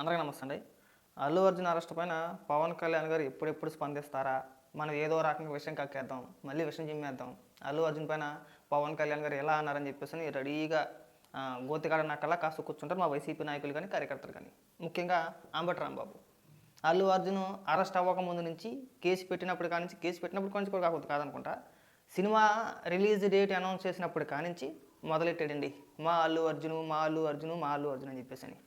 అందరికీ నమస్తే అండి. అల్లు అర్జున్ అరెస్ట్ పైన పవన్ కళ్యాణ్ గారు ఎప్పుడెప్పుడు స్పందిస్తారా? మనం ఏదో రకంగా విషయం కక్కేద్దాం మళ్ళీ విషయం చిమ్మేద్దాం అల్లు అర్జున్ పైన పవన్ కళ్యాణ్ గారు ఎలా అన్నారని చెప్పేసి రెడీగా గోతికాడ నాకల్లా కాస్త కూర్చుంటారు మా వైసీపీ నాయకులు కానీ కార్యకర్తలు కానీ. ముఖ్యంగా అంబటి రాంబాబు. అల్లు అర్జున్ అరెస్ట్ అవ్వక ముందు నుంచి కేసు పెట్టినప్పుడు కానించి కేసు పెట్టినప్పుడు కొంచెం కూడా కాకపోతే కాదనుకుంటా. సినిమా రిలీజ్ డేట్ అనౌన్స్ చేసినప్పుడు కానించి మొదలెట్టాడండి. మా అల్లు అర్జును మా అల్లు అర్జును మా అల్లు అర్జున్ అని చెప్పేసి అని.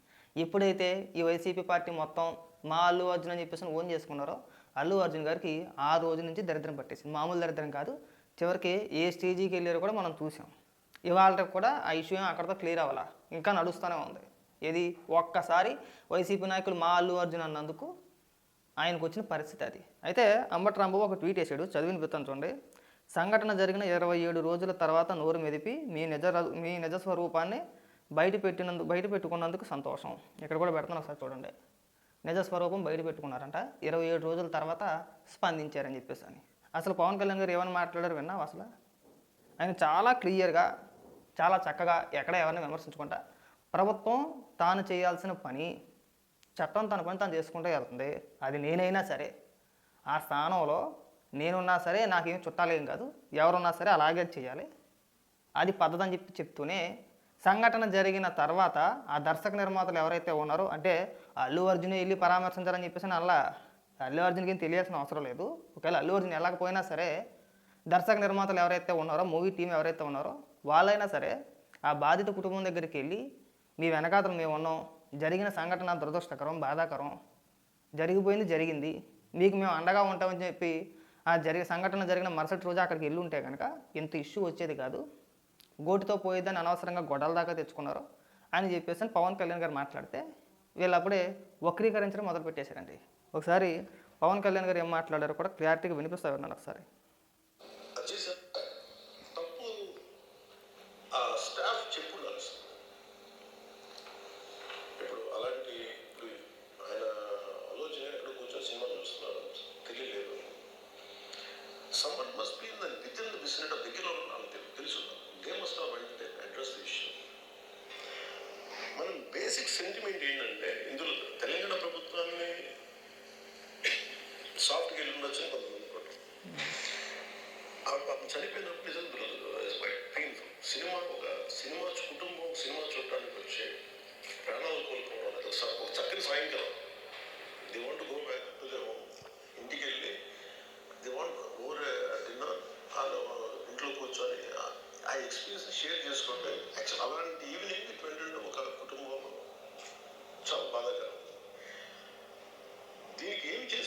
ఎప్పుడైతే ఈ వైసీపీ పార్టీ మొత్తం మా అల్లు అర్జున్ అని చెప్పేసి ఓన్ చేసుకున్నారో అల్లు అర్జున్ గారికి ఆ రోజు నుంచి దరిద్రం పట్టేసింది. మామూలు దరిద్రం కాదు. చివరికి ఏ స్టేజీకి వెళ్ళారో కూడా మనం చూసాం. ఇవాళ కూడా ఆ ఇష్యూ అక్కడతో అక్కడితో క్లియర్ అవ్వాలా? ఇంకా నడుస్తూనే ఉంది. ఏది? ఒక్కసారి వైసీపీ నాయకులు మా అల్లు అర్జున్ అన్నందుకు ఆయనకు వచ్చిన పరిస్థితి అది. అయితే అంబటి రాంబాబు ఒక ట్వీట్ వేసాడు. చదివిన పిత్తం చూడండి. సంఘటన జరిగిన ఇరవై ఏడు రోజుల తర్వాత నోరు మెదిపి మీ నిజ మీ నిజ స్వరూపాన్ని బయట పెట్టినందుకు బయట పెట్టుకున్నందుకు సంతోషం. ఇక్కడ కూడా పెడుతున్నా ఒకసారి చూడండి. నిజ స్వరూపం బయట పెట్టుకున్నారంట. ఇరవై ఏడు రోజుల తర్వాత స్పందించారని చెప్పేసి అని. అసలు పవన్ కళ్యాణ్ గారు ఏమైనా మాట్లాడారు విన్నావు అసలు? ఆయన చాలా క్లియర్గా చాలా చక్కగా ఎక్కడ ఎవరిని విమర్శించుకుంటా ప్రభుత్వం తాను చేయాల్సిన పని చట్టం తన పని తాను చేసుకుంటూ వెళ్తుంది. అది నేనైనా సరే ఆ స్థానంలో నేనున్నా సరే నాకేం చుట్టాలేం కాదు. ఎవరున్నా సరే అలాగే చేయాలి. అది పద్ధతి అని చెప్పి చెప్తూనే సంఘటన జరిగిన తర్వాత ఆ దర్శక నిర్మాతలు ఎవరైతే ఉన్నారో అంటే అల్లు అర్జున్ వెళ్ళి పరామర్శించారని చెప్పేసి అలా అల్లు అర్జున్కి ఏం తెలియాల్సిన అవసరం లేదు. ఒకవేళ అల్లు అర్జున్ వెళ్ళకపోయినా సరే దర్శక నిర్మాతలు ఎవరైతే ఉన్నారో మూవీ టీం ఎవరైతే ఉన్నారో వాళ్ళైనా సరే ఆ బాధిత కుటుంబం దగ్గరికి వెళ్ళి మీ వెనకాతలు మేము ఉన్నాం. జరిగిన సంఘటన దురదృష్టకరం బాధాకరం. జరిగిపోయింది జరిగింది. మీకు మేము అండగా ఉంటామని చెప్పి ఆ జరిగే సంఘటన జరిగిన మరుసటి రోజు అక్కడికి వెళ్ళి ఉంటే కనుక ఇంత ఇష్యూ వచ్చేది కాదు. గోటితో పోయేదని అనవసరంగా గొడవల దాకా తెచ్చుకున్నారు అని చెప్పేసి పవన్ కళ్యాణ్ గారు మాట్లాడితే వీళ్ళు అప్పుడే వక్రీకరించడం మొదలు పెట్టేశారండి ఒకసారి పవన్ కళ్యాణ్ గారు ఏం మాట్లాడారో కూడా క్లారిటీగా వినిపిస్తా విన్నాను ఒకసారి. సాఫ్ట్గా వెళ్ళి ఉండొచ్చు కొంతమంది అనుకుంటారు పాపం చనిపోయినప్పుడు నిజం పెయిన్ఫుల్ సినిమా ఒక సినిమా కుటుంబం సినిమా చూడటానికి వచ్చే ప్రాణాలు కోల్పోవడం అనేది ఒక చక్కని సాయంకాలం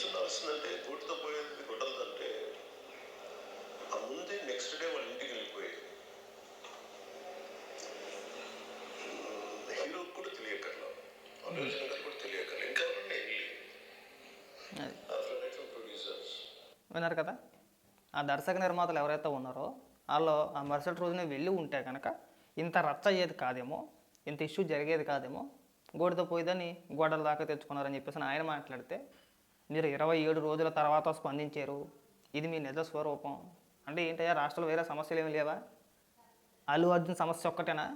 ఉండాల్సిందంటే గోటుతో పోయేది ఆ ముందే నెక్స్ట్ డే వాళ్ళ ఇంటికి వెళ్ళిపోయేది హీరో కూడా తెలియకర్లా ఆలోచన గారు కూడా తెలియకర్లా ఇంకా వెళ్ళి విన్నారు కదా? ఆ దర్శక నిర్మాతలు ఎవరైతే ఉన్నారో వాళ్ళు ఆ మరుసటి రోజున వెళ్ళి ఉంటే కనుక ఇంత రచ్చ అయ్యేది కాదేమో ఇంత ఇష్యూ జరిగేది కాదేమో గోడతో పోయిదని గోడల దాకా తెచ్చుకున్నారని చెప్పేసి ఆయన మాట్లాడితే మీరు ఇరవై ఏడు రోజుల తర్వాత స్పందించారు. ఇది మీ నిజ స్వరూపం. అంటే ఏంటయ్యా రాష్ట్రంలో వేరే సమస్యలు ఏమి లేవా? అల్లు అర్జున్ సమస్య ఒక్కటేనా?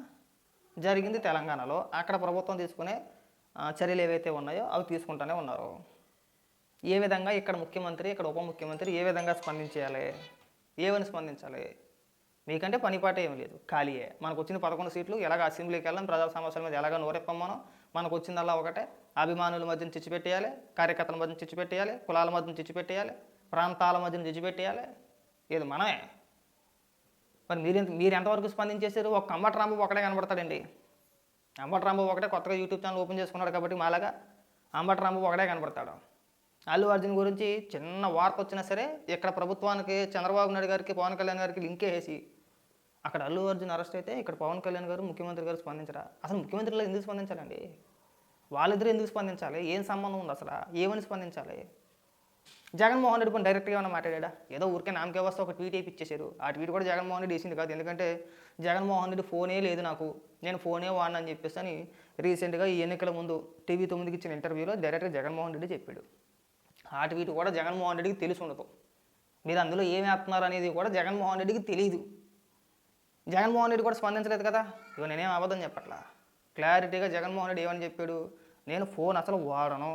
జరిగింది తెలంగాణలో. అక్కడ ప్రభుత్వం తీసుకునే చర్యలు ఏవైతే ఉన్నాయో అవి తీసుకుంటూనే ఉన్నారు. ఏ విధంగా ఇక్కడ ముఖ్యమంత్రి ఇక్కడ ఉప ముఖ్యమంత్రి ఏ విధంగా స్పందించాలి? ఏమని స్పందించాలి? మీకంటే పనిపాట ఏమి లేదు. ఖాళీయే. మనకు వచ్చిన పదకొండు సీట్లు ఎలాగ అసెంబ్లీకి వెళ్ళాం ప్రజా సమస్యల మీద ఎలాగ నోరెప్పమనో మనకు వచ్చిందల్లా ఒకటే. అభిమానుల మధ్యన చిచ్చిపెట్టేయాలి కార్యకర్తల మధ్యన చిచ్చిపెట్టేయాలి కులాల మధ్యన చిచ్చిపెట్టేయాలి ప్రాంతాల మధ్యన చిచ్చిపెట్టేయాలి ఇది మనమే. మరి మీరు ఎంత- మీరు ఎంతవరకు స్పందించేశారు? ఒక అంబటి రాంబాబు ఒకటే కనబడతాడండి. అంబటి రాంబాబు ఒకటే కొత్తగా యూట్యూబ్ ఛానల్ ఓపెన్ చేసుకున్నాడు కాబట్టి మాలాగా అంబటి రాంబాబు ఒకటే కనబడతాడు. అల్లు అర్జున్ గురించి చిన్న వార్త వచ్చినా సరే ఇక్కడ ప్రభుత్వానికి చంద్రబాబు నాయుడు గారికి పవన్ కళ్యాణ్ గారికి లింక్ వేసి అక్కడ అల్లు అర్జున్ అరెస్ట్ అయితే ఇక్కడ పవన్ కళ్యాణ్ గారు ముఖ్యమంత్రి గారు స్పందించరా? అసలు ముఖ్యమంత్రిలో ఎందుకు స్పందించాలండి? వాళ్ళిద్దరూ ఎందుకు స్పందించాలి? ఏం సంబంధం ఉంది అసలు? ఏమని స్పందించాలి? జగన్మోహన్ రెడ్డి కొన్ని డైరెక్ట్గా ఏమైనా మాట్లాడా ఏదో ఊరికే నామకే వస్తే ఒక ట్వీట్ వేయించేశారు ఆ ట్వీట్ కూడా జగన్మోహన్ రెడ్డి వేసింది కాదు. ఎందుకంటే జగన్మోహన్ రెడ్డి ఫోనే లేదు నాకు. నేను ఫోనే వాడిన అని చెప్పేసి అని రీసెంట్గా ఈ ఎన్నికల ముందు టీవీ తొమ్మిదికి ఇచ్చిన ఇంటర్వ్యూలో డైరెక్ట్గా జగన్మోహన్ రెడ్డి చెప్పాడు. ఆ ట్వీట్ కూడా జగన్మోహన్ రెడ్డికి తెలిసి ఉండదు. మీరు అందులో ఏమి వేస్తున్నారు అనేది కూడా జగన్మోహన్ రెడ్డికి తెలియదు జగన్మోహన్ రెడ్డి కూడా స్పందించలేదు కదా. ఇవ నేనేం అబద్ధం చెప్పట్లా? క్లారిటీగా జగన్మోహన్ రెడ్డి ఏమని చెప్పాడు? నేను ఫోన్ అసలు వాడను.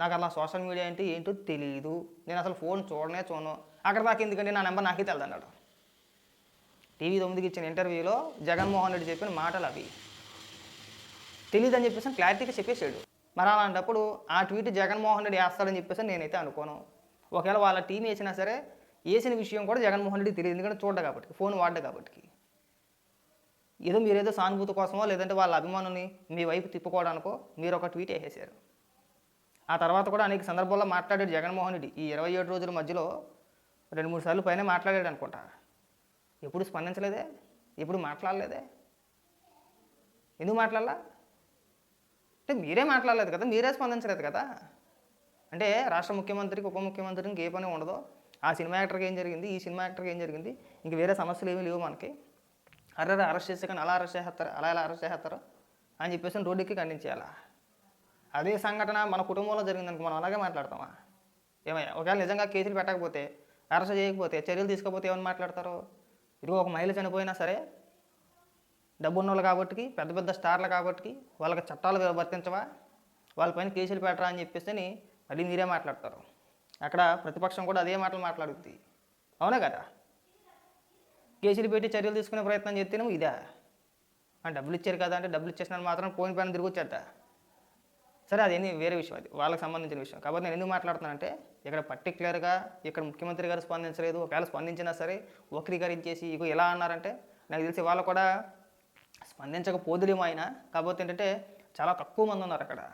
నాకు అలా సోషల్ మీడియా అంటే ఏంటో తెలియదు నేను అసలు ఫోన్ చూడనే చూడను. అక్కడ దాకా ఎందుకంటే నా నెంబర్ నాకే తెలదు అన్నాడు. టీవీ తొమ్మిదికి ఇచ్చిన ఇంటర్వ్యూలో జగన్మోహన్ రెడ్డి చెప్పిన మాటలు అవి. తెలియదని చెప్పేసి క్లారిటీగా చెప్పేశాడు. మరి అలాంటప్పుడు ఆ ట్వీట్ జగన్మోహన్ రెడ్డి వేస్తాడని చెప్పేసి నేనైతే అనుకోను. ఒకవేళ వాళ్ళ టీం వేసినా సరే వేసిన విషయం కూడా జగన్మోహన్ రెడ్డి తెలియదు. ఎందుకంటే చూడడం కాబట్టి ఫోన్ వాడ్డ కాబట్టి. ఏదో మీరేదో సానుభూతి కోసమో లేదంటే వాళ్ళ అభిమానుని మీ వైపు తిప్పుకోవడానికో మీరు ఒక ట్వీట్ వేసేశారు. ఆ తర్వాత కూడా అనేక సందర్భాల్లో మాట్లాడాడు జగన్మోహన్ రెడ్డి. ఈ ఇరవై ఏడు రోజుల మధ్యలో రెండు మూడు సార్లు పైన మాట్లాడాడు అనుకుంటా. ఎప్పుడు స్పందించలేదే? ఎప్పుడు మాట్లాడలేదే? ఎందుకు మాట్లాడాలా? అంటే మీరే మాట్లాడలేదు కదా మీరే స్పందించలేదు కదా. అంటే రాష్ట్ర ముఖ్యమంత్రికి ఉప ముఖ్యమంత్రికి ఏ పని ఉండదు ఆ సినిమా యాక్టర్కి ఏం జరిగింది? ఈ సినిమా యాక్టర్కి ఏం జరిగింది? ఇంక వేరే సమస్యలు ఏమీ లేవు మనకి. అరే అరెస్ట్ చేసే కానీ అలా అరెస్ట్ చేస్తారు అలా ఎలా అరెస్ట్ చేస్తారు అని చెప్పేసి రోడ్డుకి ఖండించేయాలా? అదే సంఘటన మన కుటుంబంలో జరిగిందనుకో మనం అలాగే మాట్లాడతామా? ఏమయ్యా ఒకవేళ నిజంగా కేసులు పెట్టకపోతే అరెస్ట్ చేయకపోతే చర్యలు తీసుకోకపోతే ఏమని మాట్లాడతారు? ఇదిగో ఒక మహిళ చనిపోయినా సరే డబ్బున్నోళ్ళు కాబట్టి పెద్ద పెద్ద స్టార్లు కాబట్టి వాళ్ళకి చట్టాలు వర్తించవా? వాళ్ళపైన కేసులు పెట్టరా అని చెప్పేసి అని మళ్ళీ మీరే మాట్లాడతారు. అక్కడ ప్రతిపక్షం కూడా అదే మాటలు మాట్లాడుద్ది. అవునా కదా? కేసులు పెట్టి చర్యలు తీసుకునే ప్రయత్నం చేస్తేనేమో ఇదా? డబ్బులు ఇచ్చారు కదా అంటే డబ్బులు ఇచ్చేసిన మాత్రం పోయిన పైన తిరిగి సరే అది వేరే విషయం అది. వాళ్ళకి సంబంధించిన విషయం. కాబట్టి నేను ఎందుకు మాట్లాడుతున్నానంటే ఇక్కడ పర్టికులర్గా ఇక్కడ ముఖ్యమంత్రి గారు స్పందించలేదు. ఒకవేళ స్పందించినా సరే వక్రీకరించేసి ఇగో ఎలా అన్నారంటే నాకు తెలిసి వాళ్ళు కూడా స్పందించకపోదులేమో ఆయన. కాకపోతే ఏంటంటే చాలా తక్కువ మంది ఉన్నారు అక్కడ.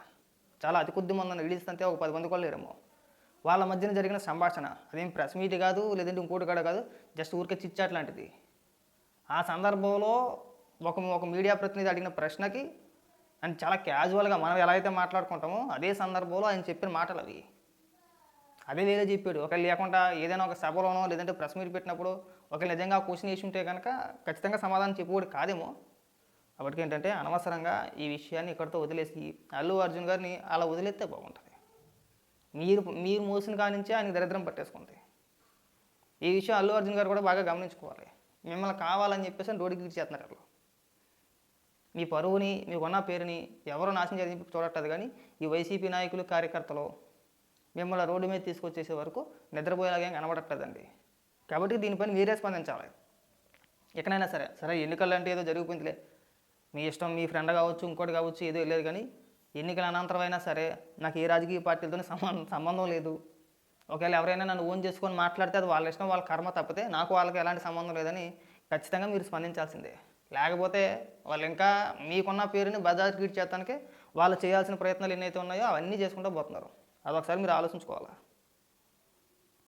చాలా అతి కొద్ది మంది ఉన్నారు. ఇడిస్తే ఒక పది మంది కూడా లేరేమో. వాళ్ళ మధ్యన జరిగిన సంభాషణ. అదేం ప్రెస్ మీట్ కాదు లేదంటే ఇంకోటి కాడ కాదు జస్ట్ ఊరికే చిచ్చాట్ లాంటిది. ఆ సందర్భంలో ఒక ఒక మీడియా ప్రతినిధి అడిగిన ప్రశ్నకి అండ్ చాలా క్యాజువల్గా మనం ఎలా అయితే మాట్లాడుకుంటామో అదే సందర్భంలో ఆయన చెప్పిన మాటలు అవి. అదే వేరే చెప్పాడు. ఒకవేళ లేకుండా ఏదైనా ఒక సభలోనో లేదంటే ప్రెస్ మీట్ పెట్టినప్పుడు ఒకవేళ నిజంగా క్వశ్చన్ చేసి ఉంటే కనుక ఖచ్చితంగా సమాధానం చెప్పేవాడు కాదేమో. కాబట్టి ఏంటంటే అనవసరంగా ఈ విషయాన్ని ఇక్కడితో వదిలేసి అల్లు అర్జున్ గారిని అలా వదిలేస్తే బాగుంటుంది. మీరు మీరు మోసిన కాడి నుంచే దరిద్రం పట్టేసుకుంది. ఈ విషయం అల్లు అర్జున్ గారు కూడా బాగా గమనించుకోవాలి. మిమ్మల్ని కావాలని చెప్పేసి రోడ్డుకి ఇచ్చేస్తున్నారు వాళ్ళు మీ పరువుని మీకున్న పేరుని ఎవరో నాశనం చేసి చూడట్లేదు కానీ ఈ వైసీపీ నాయకులు కార్యకర్తలు మిమ్మల్ని రోడ్డు మీద తీసుకొచ్చేసే వరకు నిద్రపోయేలాగా కనబడట్లేదండి. కాబట్టి దీనిపైన మీరే స్పందించాలి. ఎక్కడైనా సరే సరే ఎన్నికలు అంటే ఏదో జరిగిపోయిందిలే. మీ ఇష్టం మీ ఫ్రెండ్ కావచ్చు ఇంకోటి కావచ్చు ఏదో వెళ్ళేది కానీ ఎన్నికల అనంతరం అయినా సరే నాకు ఏ రాజకీయ పార్టీలతో సంబంధం సంబంధం లేదు. ఒకవేళ ఎవరైనా నన్ను ఓన్ చేసుకొని మాట్లాడితే అది వాళ్ళ ఇష్టం వాళ్ళ కర్మ తప్పితే నాకు వాళ్ళకి ఎలాంటి సంబంధం లేదని ఖచ్చితంగా మీరు స్పందించాల్సిందే. లేకపోతే వాళ్ళు ఇంకా మీకున్న పేరుని బజాజ్ గీట్ చేస్తానికి వాళ్ళు చేయాల్సిన ప్రయత్నాలు ఎన్నైతే ఉన్నాయో అవన్నీ చేసుకుంటూ పోతున్నారు. అదొకసారి మీరు ఆలోచించుకోవాలా?